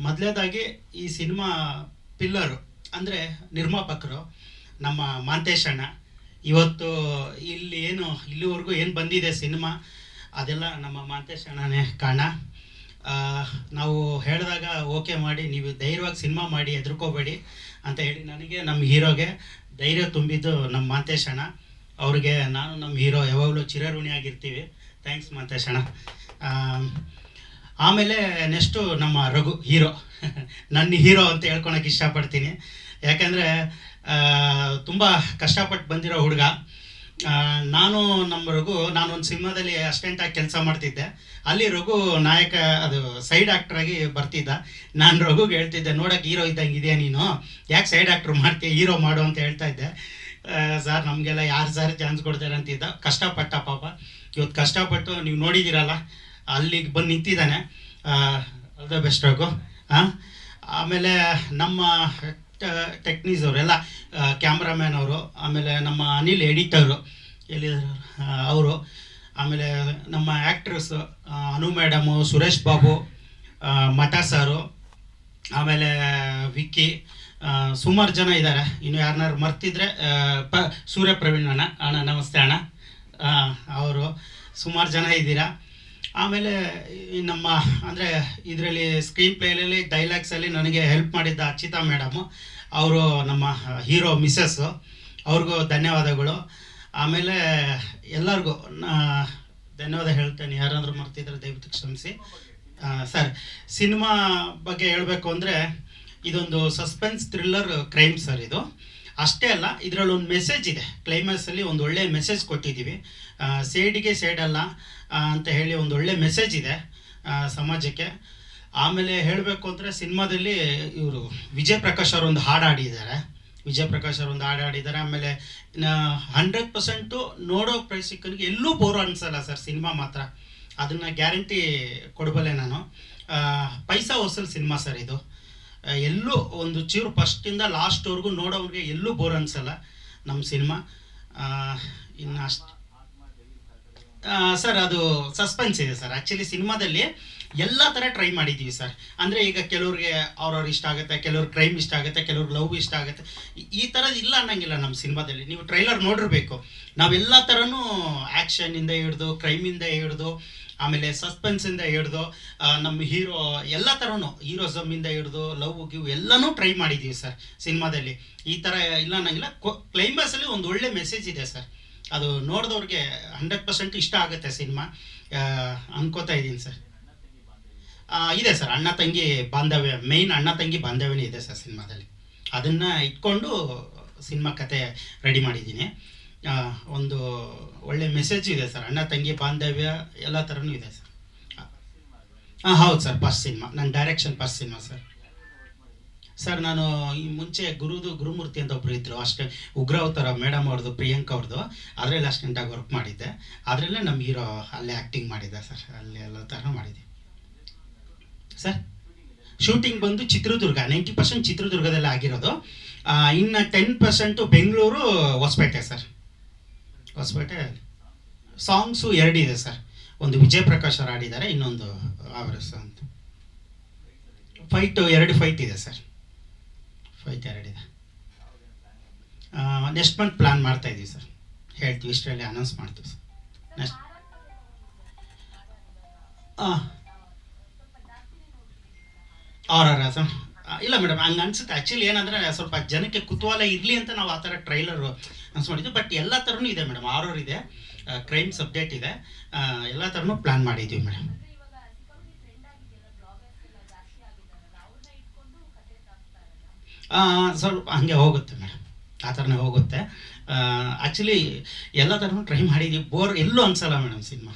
ಮೊದಲೇದಾಗಿ ಈ cinema pillar ಅಂದರೆ ನಿರ್ಮಾಪಕರು ನಮ್ಮ ಮಾಂತೇಶ್ ಅಣ್ಣ ಇವತ್ತು ಇಲ್ಲಿ ಏನು ಇಲ್ಲಿವರೆಗೂ ಏನು ಬಂದಿದೆ ಸಿನಿಮಾ ಅದೆಲ್ಲ ನಮ್ಮ ಮಾಂತೇಶ್ ಅಣ್ಣನೇ ಕಾರಣ ನಾವು ಹೇಳಿದಾಗ ಓಕೆ ಮಾಡಿ ನೀವು ಧೈರ್ಯವಾಗಿ ಸಿನಿಮಾ ಮಾಡಿ ಹೆದರ್ಕೋಬೇಡಿ ಅಂತ ಹೇಳಿ ನನಗೆ ನಮ್ಮ ಹೀರೋಗೆ ಧೈರ್ಯ ತುಂಬಿದ್ದು ನಮ್ಮ ಮಾಂತೇಶ್ ಅಣ್ಣ. ಅವ್ರಿಗೆ ನಾನು ನಮ್ಮ ಹೀರೋ ಯಾವಾಗಲೂ ಚಿರಋಣಿಯಾಗಿರ್ತೀವಿ. ಥ್ಯಾಂಕ್ಸ್ ಮಾಂತೇಶ್ ಅಣ್ಣ. ಆ, ಆಮೇಲೆ ನೆಕ್ಸ್ಟು ನಮ್ಮ ರಘು ಹೀರೋ ನನ್ನ ಹೀರೋ ಅಂತ ಹೇಳ್ಕೊಳಕ್ಕೆ ಇಷ್ಟಪಡ್ತೀನಿ. ಯಾಕೆಂದರೆ ತುಂಬ ಕಷ್ಟಪಟ್ಟು ಬಂದಿರೋ ಹುಡುಗ. ನಾನು ನಮ್ಮ ರಘು ನಾನೊಂದು ಸಿನಿಮಾದಲ್ಲಿ ಅಸ್ಟೆಂಟಾಗಿ ಕೆಲಸ ಮಾಡ್ತಿದ್ದೆ. ಅಲ್ಲಿ ರಘು ನಾಯಕ, ಅದು ಸೈಡ್ ಆ್ಯಕ್ಟ್ರಾಗಿ ಬರ್ತಿದ್ದ. ನಾನು ರಘುಗೆ ಹೇಳ್ತಿದ್ದೆ, ನೋಡೋಕೆ ಹೀರೋ ಇದ್ದಂಗೆ ಇದೆಯಾ ನೀನು? ಯಾಕೆ ಸೈಡ್ ಆ್ಯಕ್ಟ್ರು ಮಾಡ್ತೀಯ ಹೀರೋ ಮಾಡು ಅಂತ ಹೇಳ್ತಾ ಇದ್ದೆ. ಸರ್, ನಮಗೆಲ್ಲ ಯಾರು ಸರ್ ಚಾನ್ಸ್ ಕೊಡ್ತಾರೆ ಅಂತಿದ್ದ. ಕಷ್ಟಪಟ್ಟ ಪಾಪ. ಇವತ್ತು ಕಷ್ಟಪಟ್ಟು ನೀವು ನೋಡಿದ್ದೀರಲ್ಲ ಅಲ್ಲಿಗೆ ಬಂದು ನಿಂತಿದ್ದಾನೆ. ದ ಬೆಸ್ಟ್ ಆಗು ಹಾಂ ಆಮೇಲೆ ನಮ್ಮ ಟೆಕ್ನೀಸ್ ಅವರೆಲ್ಲ ಕ್ಯಾಮ್ರಾಮ್ಯಾನ್ ಅವರು, ಆಮೇಲೆ ನಮ್ಮ ಅನಿಲ್ ಎಡಿಟರು ಎಲ್ಲಿದ್ದಾರೆ ಅವರು? ಆಮೇಲೆ ನಮ್ಮ ಆ್ಯಕ್ಟ್ರಸ್ ಅನು ಮೇಡಮು ಸುರೇಶ್ ಬಾಬು ಮಠ ಸಾರು, ಆಮೇಲೆ ವಿಕ್ಕಿ ಸುಮಾರು ಜನ ಇದ್ದಾರೆ ಇನ್ನು ಯಾರನ್ನಾರು ಮರ್ತಿದ್ರೆ ಪ ಸೂರ್ಯ ಪ್ರವೀಣ್ ಅಣ್ಣ. ಅಣ್ಣ, ನಮಸ್ತೆ ಅಣ್ಣ. ಅವರು ಸುಮಾರು ಜನ ಇದ್ದೀರಾ? ಆಮೇಲೆ ನಮ್ಮ, ಅಂದರೆ ಇದರಲ್ಲಿ ಸ್ಕ್ರೀನ್ ಪ್ಲೇಯಲ್ಲಿ ಡೈಲಾಗ್ಸಲ್ಲಿ ನನಗೆ ಹೆಲ್ಪ್ ಮಾಡಿದ್ದ ಅಚ್ಚಿತಾ ಮೇಡಮು ಅವರು ನಮ್ಮ ಹೀರೋ ಮಿಸ್ಸಸ್ಸು ಅವ್ರಿಗೂ ಧನ್ಯವಾದಗಳು. ಆಮೇಲೆ ಎಲ್ಲರಿಗೂ ಧನ್ಯವಾದ ಹೇಳ್ತೇನೆ, ಯಾರಾದರೂ ಮರ್ತಿದ್ರೆ ದಯವಿಟ್ಟು ಕ್ಷಮಿಸಿ. ಸರ್ ಸಿನಿಮಾ ಬಗ್ಗೆ ಹೇಳಬೇಕು ಅಂದರೆ, ಇದೊಂದು ಸಸ್ಪೆನ್ಸ್ ಥ್ರಿಲ್ಲರ್ ಕ್ರೈಮ್ ಸರ್ ಇದು. ಅಷ್ಟೇ ಅಲ್ಲ ಇದರಲ್ಲಿ ಒಂದು ಮೆಸೇಜ್ ಇದೆ. ಕ್ಲೈಮ್ಯಾಕ್ಸಲ್ಲಿ ಒಂದು ಒಳ್ಳೆಯ ಮೆಸೇಜ್ ಕೊಟ್ಟಿದ್ದೀವಿ. ಸೇಡಿಗೆ ಆ, ಅಂತ ಹೇಳಿ ಒಂದು ಒಳ್ಳೆ ಮೆಸೇಜ್ ಇದೆ ಸಮಾಜಕ್ಕೆ. ಆಮೇಲೆ ಹೇಳಬೇಕು ಅಂದರೆ ಸಿನಿಮಾದಲ್ಲಿ ಇವರು ವಿಜಯ್ ಪ್ರಕಾಶ್ ಅವರು ಒಂದು ಹಾಡು ಹಾಡಿದ್ದಾರೆ. ವಿಜಯ್ ಪ್ರಕಾಶ್ ಅವರು ಒಂದು ಹಾಡು ಹಾಡಿದ್ದಾರೆ. ಆಮೇಲೆ ಹಂಡ್ರೆಡ್ ಪರ್ಸೆಂಟು ನೋಡೋ ಪ್ರೇಕ್ಷಕನಿಗೆ ಎಲ್ಲೂ ಬೋರ್ ಅನ್ಸಲ್ಲ ಸರ್ ಸಿನಿಮಾ ಮಾತ್ರ. ಅದನ್ನು ಗ್ಯಾರಂಟಿ ಕೊಡಬಲ್ಲೆ ನಾನು. ಪೈಸಾ ವಸೂಲ್ ಸಿನಿಮಾ ಸರ್ ಇದು. ಎಲ್ಲೂ ಒಂದು ಚೂರು ಫಸ್ಟಿಂದ ಲಾಸ್ಟ್ವರೆಗೂ ನೋಡೋವ್ರಿಗೆ ಎಲ್ಲೂ ಬೋರ್ ಅನ್ಸಲ್ಲ ನಮ್ಮ ಸಿನಿಮಾ ಇನ್ನು ಅಷ್ಟು ಸರ್, ಅದು ಸಸ್ಪೆನ್ಸ್ ಇದೆ ಸರ್. ಆ್ಯಕ್ಚುಲಿ ಸಿನಿಮಾದಲ್ಲಿ ಎಲ್ಲ ಥರ ಟ್ರೈ ಮಾಡಿದ್ದೀವಿ ಸರ್. ಅಂದರೆ ಈಗ ಕೆಲವ್ರಿಗೆ ಅವ್ರವ್ರು ಇಷ್ಟ ಆಗುತ್ತೆ, ಕೆಲವ್ರು ಕ್ರೈಮ್ ಇಷ್ಟ ಆಗುತ್ತೆ ಕೆಲವ್ರಿಗೆ ಲವ್ ಇಷ್ಟ ಆಗುತ್ತೆ. ಈ- ಥರ ಥರದ್ದು ಇಲ್ಲ ಅನ್ನಂಗಿಲ್ಲ ನಮ್ಮ ಸಿನಿಮಾದಲ್ಲಿ. ನೀವು ಟ್ರೈಲರ್ ನೋಡಿರ್ಬೇಕು. ನಾವೆಲ್ಲ ಥರನೂ ಆ್ಯಕ್ಷನಿಂದ ಹಿಡ್ದು ಕ್ರೈಮಿಂದ ಹಿಡ್ದು, ಆಮೇಲೆ ಸಸ್ಪೆನ್ಸಿಂದ ಹಿಡ್ದು ನಮ್ಮ ಹೀರೋ ಎಲ್ಲ ಥರನೂ ಹೀರೋಸಮ್ಮಿಂದ ಹಿಡ್ದು ಲವ್ ಗಿವ್ ಎಲ್ಲನೂ ಟ್ರೈ ಮಾಡಿದ್ದೀವಿ ಸರ್ ಸಿನಿಮಾದಲ್ಲಿ. ಈ ಥರ ಇಲ್ಲ ಅನ್ನಂಗಿಲ್ಲ. ಕ್ಲೈಮ್ಯಾಕ್ಸಲ್ಲಿ ಒಂದು ಒಳ್ಳೆ ಮೆಸೇಜ್ ಇದೆ ಸರ್. ಅದು ನೋಡಿದವ್ರಿಗೆ ಹಂಡ್ರೆಡ್ ಪರ್ಸೆಂಟ್ ಇಷ್ಟ ಆಗುತ್ತೆ ಸಿನಿಮಾ. ಅನ್ಕೋತಾ ಇದ್ದೀನಿ ಸರ್. ಇದೆ ಸರ್, ಅಣ್ಣ ತಂಗಿ ಬಾಂಧವ್ಯ ಮೇಯ್ನ್ ಅಣ್ಣ ತಂಗಿ ಬಾಂಧವ್ಯನೇ ಇದೆ ಸರ್ ಸಿನಿಮಾದಲ್ಲಿ. ಅದನ್ನು ಇಟ್ಕೊಂಡು ಸಿನಿಮಾ ಕತೆ ರೆಡಿ ಮಾಡಿದ್ದೀನಿ. ಒಂದು ಒಳ್ಳೆ ಮೆಸೇಜ್ ಇದೆ ಸರ್, ಅಣ್ಣ ತಂಗಿ ಬಾಂಧವ್ಯ ಎಲ್ಲ ಥರನೂ ಇದೆ ಸರ್. ಹಾಂ ಹೌದು ಸರ್ ಫಸ್ಟ್ ಸಿನಿಮಾ, ನನ್ನ direction first cinema sir. Sir ನಾನು ಈ ಮುಂಚೆ ಗುರುದು, ಗುರುಮೂರ್ತಿ ಅಂತ ಒಬ್ರು ಇದ್ರು. ಅಷ್ಟೇ ಉಗ್ರ ಅವತಾರ ಮೇಡಮ್ ಅವ್ರದ್ದು, ಪ್ರಿಯಾಂಕಾ ಅವ್ರದ್ದು. ಅದರಲ್ಲಿ ಅಸ್ಟೆಂಟಾಗಿ ವರ್ಕ್ ಮಾಡಿದ್ದೆ. ಅದರಲ್ಲೇ ನಮ್ಮ ಹೀರೋ ಅಲ್ಲೇ ಆ್ಯಕ್ಟಿಂಗ್ ಮಾಡಿದ್ದೆ ಸರ್. ಅಲ್ಲಿ ಎಲ್ಲ ಥರ ಮಾಡಿದ್ದೆ. ಸರ್ ಶೂಟಿಂಗ್ ಬಂದು ಚಿತ್ರದುರ್ಗ ನೈಂಟಿ ಪರ್ಸೆಂಟ್ ಚಿತ್ರದುರ್ಗದಲ್ಲೇ ಆಗಿರೋದು. ಇನ್ನು ten percent Bengaluru Hosapete sir. Hosapete songs ಎರಡಿದೆ ಸರ್. ಒಂದು ವಿಜಯ್ ಪ್ರಕಾಶ್ ಅವರು ಆಡಿದ್ದಾರೆ ಇನ್ನೊಂದು ಅವರ ಅಂತ. ಫೈಟು ಎರಡು ಫೈಟ್ ಇದೆ ಸರ್. ಫೈಟ್ ಇದೆ. ನೆಕ್ಸ್ಟ್ ಮಂತ್ ಪ್ಲಾನ್ ಮಾಡ್ತಾ ಇದ್ದೀವಿ ಸರ್. ಹೇಳ್ತೀವಿ, ಇಷ್ಟರಲ್ಲಿ ಅನೌನ್ಸ್ ಮಾಡ್ತೀವಿ sir. Next R R sir ಇಲ್ಲ ಮೇಡಮ್ ಹಂಗೆ ಅನ್ಸುತ್ತೆ. ಆ್ಯಕ್ಚುಲಿ ಏನಂದರೆ ಸ್ವಲ್ಪ ಜನಕ್ಕೆ ಕುತೂಹಲ ಇರಲಿ ಅಂತ ನಾವು ಆ ಥರ ಟ್ರೈಲರು ಅನ್ಸ್ ಮಾಡಿದ್ವಿ. ಬಟ್ ಎಲ್ಲ ಥರನೂ ಇದೆ ಮೇಡಮ್ ಆರೋರ್ ಇದೆ. ಕ್ರೈಮ್ ಸಬ್ಜೆಕ್ಟ್ ಇದೆ. ಎಲ್ಲ ಥರನೂ ಪ್ಲ್ಯಾನ್ ಮಾಡಿದ್ದೀವಿ ಮೇಡಮ್ ಸ್ವಲ್ಪ ಹಾಗೆ ಹೋಗುತ್ತೆ ಮೇಡಮ್. ಆ ಥರನೇ ಹೋಗುತ್ತೆ. ಆ್ಯಕ್ಚುಲಿ ಎಲ್ಲ ಥರನೂ ಟ್ರೈ ಮಾಡಿದ್ದೀವಿ ಬೋರ್ ಎಲ್ಲೂ ಅನ್ಸಲ್ಲ ಮೇಡಮ್ ಸಿನಿಮಾ.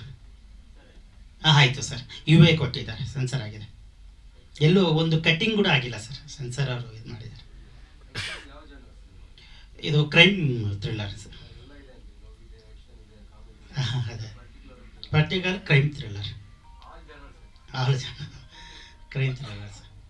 ಹಾಂ ಆಯಿತು ಸರ್. ಯು ಎ ಕೊಟ್ಟಿದ್ದಾರೆ. ಸೆನ್ಸರ್ ಆಗಿದೆ. ಎಲ್ಲೂ ಒಂದು ಕಟ್ಟಿಂಗ್ ಕೂಡ ಆಗಿಲ್ಲ ಸರ್. ಸೆನ್ಸರ್ ಅವರು ಇದು ಮಾಡಿದ್ದಾರೆ. ಇದು ಕ್ರೈಮ್ ಥ್ರಿಲ್ಲರ್ ಸರ್. ಹಾಂ ಅದೇ. ಪರ್ಟಿಕ್ಯುಲರ್ ಕ್ರೈಮ್ ಥ್ರಿಲ್ಲರ್ ಆಲ್ ಜನ. Crime thriller sir.